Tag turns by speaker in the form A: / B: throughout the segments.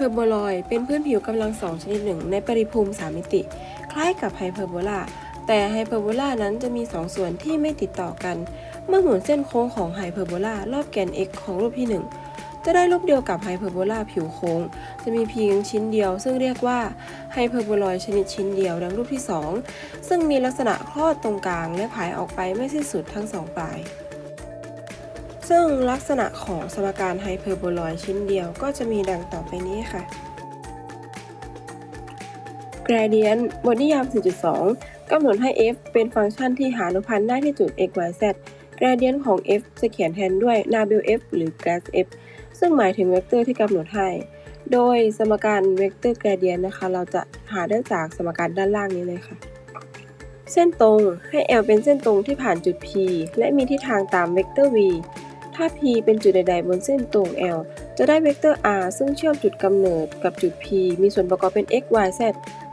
A: เปอร์โบลอยเป็นพื้นผิวกำลังสองชนิดหนึ่งในปริภูมิ3มิติ คล้ายกับไฮเปอร์โบลาแต่ไฮเปอร์โบลานั้นจะมี 2 ส่วนที่ไม่ติดต่อกัน เมื่อหมุนเส้นโค้งของไฮเปอร์โบลารอบแกน x ของรูปที่ 1 จะได้รูปเดียวกับไฮเปอร์โบลาผิวโค้ง จะมีเพียงชิ้นเดียว ซึ่งเรียกว่าไฮเปอร์โบลอยชนิดชิ้นเดียวดังรูปที่ 2 ซึ่งมีลักษณะคลอดตรงกลางและผายออกไปไม่สิ้นสุดทั้งสองปลาย ซึ่งลักษณะของสมการไฮเปอร์โบลอยชิ้นเดียวก็จะมีดังต่อไปนี้ค่ะ gradient บทนิยาม 4.2 กำหนดให้ f เป็นฟังก์ชันที่หาอนุพันธ์ได้ที่จุด x y z gradient ของ f จะเขียนแทนด้วย nabel f หรือ gas f ซึ่งหมายถึงเวกเตอร์ที่กำหนดให้ โดยสมการเวกเตอร์ gradient นะคะ เราจะหาได้จากสมการด้านล่างนี้เลยค่ะ เส้นตรงให้ L เป็นเส้นตรงที่ผ่านจุด P และมีทิศทางตามเวกเตอร์ v ถ้า P เป็นจุดใด ๆ บนเส้นตรง L จะได้เวกเตอร์ r ซึ่งเชื่อมจุดกำเนิดกับจุด P มีส่วนประกอบเป็น x y z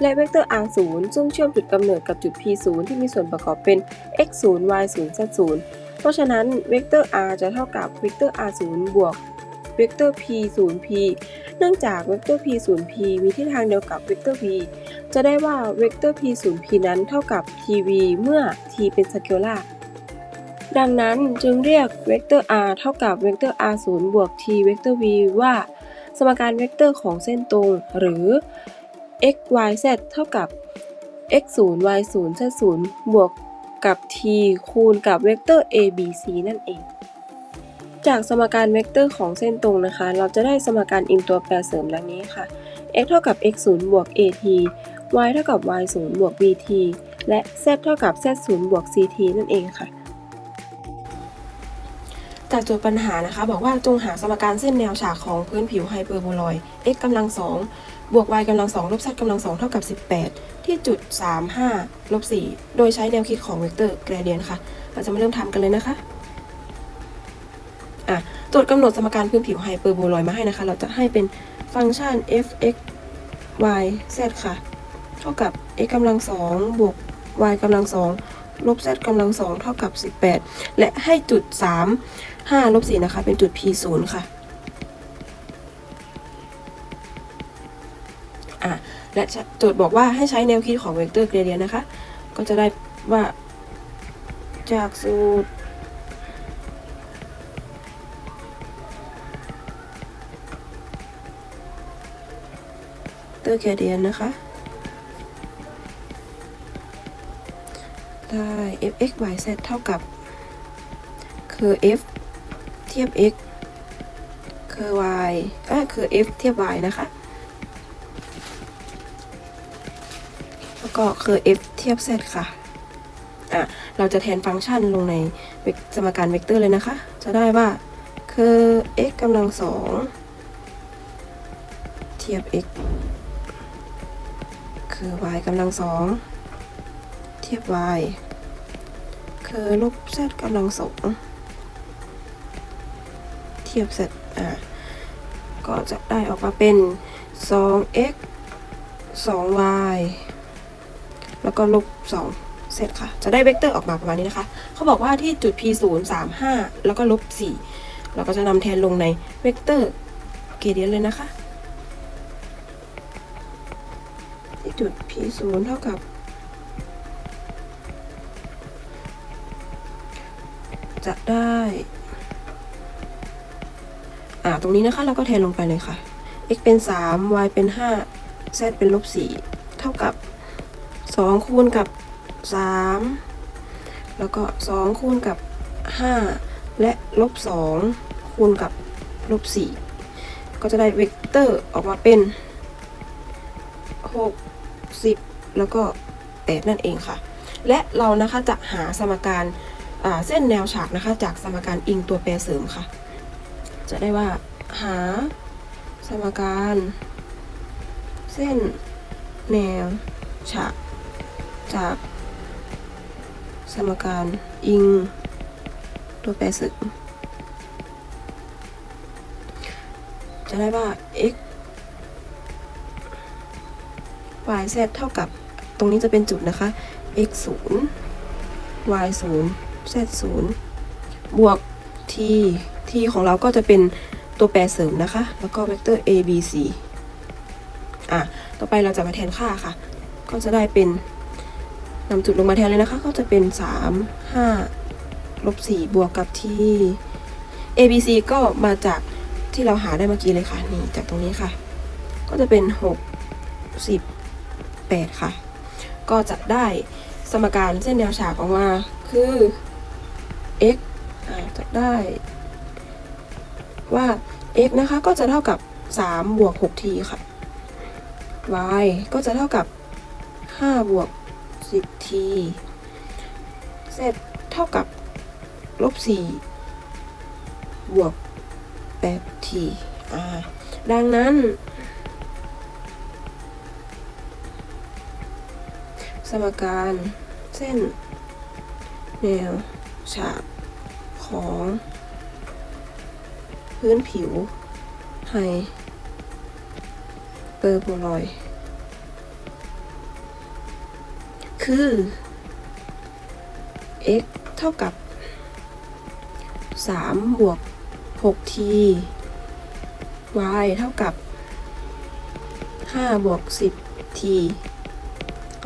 A: และเวกเตอร์ r 0ซึ่งเชื่อมจุดกำเนิดกับจุด p 0ที่มีส่วนประกอบเป็น x 0 y 0 z 0เพราะฉะนั้นเวกเตอร์ r จะเท่ากับเวกเตอร์ r 0บวกเวกเตอร์ p 0 p เนื่องจากเวกเตอร์ p 0 p มีทิศทางเดียวกับเวกเตอร์ v จะได้ว่าเวกเตอร์ p 0 p นั้นเท่ากับ tv เมื่อ t เป็นสเกลาร์ ดังนั้นจึงเรียกเวกเตอร์ r เท่ากับเวกเตอร์ r 0บวก t เวกเตอร์ v ว่า สมการเวกเตอร์ของเส้นตรง หรือ x y z เท่ากับ x 0 y 0 z 0บวกกับ t คูณกับเวกเตอร์ a b c นั่นเอง จากสมการเวกเตอร์ของเส้นตรงนะคะ เราจะได้สมการอิงตัวแปรเสริมดังนี้ค่ะ x เท่ากับ x 0บวก at y เท่ากับ y 0บวก bt และ z เท่ากับ z 0บวก ct นั่นเองค่ะ จากโจทย์ปัญหานะคะ บอกว่าจงหาสมการเส้นแนวฉากของพื้นผิวไฮเปอร์โบลอย์ x กำลังสองบวก y กำลังสองลบ z กำลังสองเท่ากับ 18 ที่จุด 35ลบ4โดยใช้แนวคิดของเวกเตอร์แกรเดียนค่ะ เราจะมาเริ่มทำกันเลยนะคะอะโจทย์กำหนดสมการพื้นผิวไฮเปอร์โบลอย์มาให้นะคะ เราจะให้เป็นฟังก์ชัน f x y z ค่ะ เท่ากับ x กำลังสองบวก y กำลังสองลบ z กำลังสองเท่ากับ 18 และให้จุด 3 5ลบ4นะคะ เป็นจุด p 0ค่ะอะ และโจทย์บอกว่าให้ใช้แนวคิดของเวกเตอร์เกรเดียนนะคะ ก็จะได้ว่าจากสูตร เตอร์แกรเดียนนะคะ ได้ f(x, y, z) เท่ากับคือ f ทียบ x คือ y เอ้ยคือ f เทียบ y นะคะ แล้วก็คือ f เทียบ z ค่ะ อะ เราจะแทนฟังก์ชันลงในสมการเวกเตอร์เลยนะคะ จะได้ว่าคือ x กำลังสองเทียบ x คือ y กำลังสองเทียบ y คือลบ z กำลังสอง ทียบ z อ่าก็จะได้ออกมาเป็น 2x 2y แล้วก็ลบ2 z ค่ะ จะได้เวกเตอร์ออกมาประมาณนี้นะคะ เขาบอกว่าที่จุด p 0 3 5 แล้วก็ลบ 4 เราก็จะนำแทนลงในเวกเตอร์เกเดียนเลยนะคะ ที่จุด p 0เท่ากับ จะได้ อ่าตรงนี้นะคะเราก็แทนลงไปเลยค่ะ x เป็น 3 y เป็น 5 z เป็นลบ4เท่ากับ 2 คูณกับ 3 แล้วก็ 2 คูณกับ 5 และลบ 2 คูณกับลบ 4 ก็จะได้เวกเตอร์ออกมาเป็น 6 10 แล้วก็8นั่นเองค่ะ และเรานะคะจะหาสมการเส้นแนวฉากนะคะจากสมการอิงตัวแปรเสริมค่ะ จะได้ว่า หา สมการ เส้น แนว ฉาก จาก สมการ อิง ตัวแปรส์จะได้ว่า x y z เท่ากับตรงนี้จะเป็นจุดนะคะ x 0 y 0 z 0บวก t t ของเราก็จะเป็นตัวแปรเสริมนะคะ แล้วก็เวกเตอร์ a b c อะ ต่อไปเราจะมาแทนค่าค่ะ ก็จะได้เป็นนำจุดลงมาแทนเลยนะคะ ก็จะเป็น 3 5ลบ4บวกกับที่ a b c ก็มาจากที่เราหาได้เมื่อกี้เลยค่ะ นี่จากตรงนี้ค่ะ ก็จะเป็น 6 10 8 ค่ะ ก็จะได้สมการเส้นแนวฉากออกมาคือ x อ่าจะได้ ว่า x นะคะก็จะเท่ากับ 3 บวก 6t ค่ะ y ก็จะเท่ากับ 5 บวก 10t z เท่ากับลบ 4 บวก 8t อ่าดังนั้น สมการเส้นแนวฉากของ พื้นผิวไฮเปอร์โบลอย คือ x เท่ากับ 3 บวก 6t y เท่ากับ 5 บวก 10t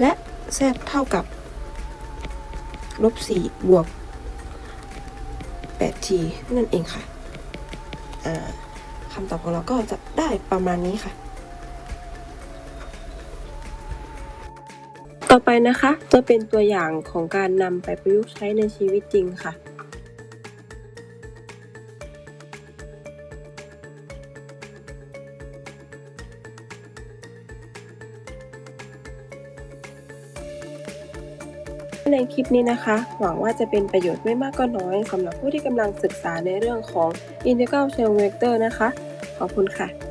A: และ z เท่ากับ ลบ 4 บวก 8t นั่นเองค่ะ คำตอบของเราก็จะได้ประมาณนี้ค่ะ ต่อไปนะคะจะเป็นตัวอย่างของการนำไปประยุกต์ใช้ในชีวิตจริงค่ะ ในคลิปนี้นะคะ หวังว่าจะเป็นประโยชน์ไม่มากก็น้อยสำหรับผู้ที่กำลังศึกษาในเรื่องของ Integral Cherm Vector นะคะ ขอบคุณค่ะ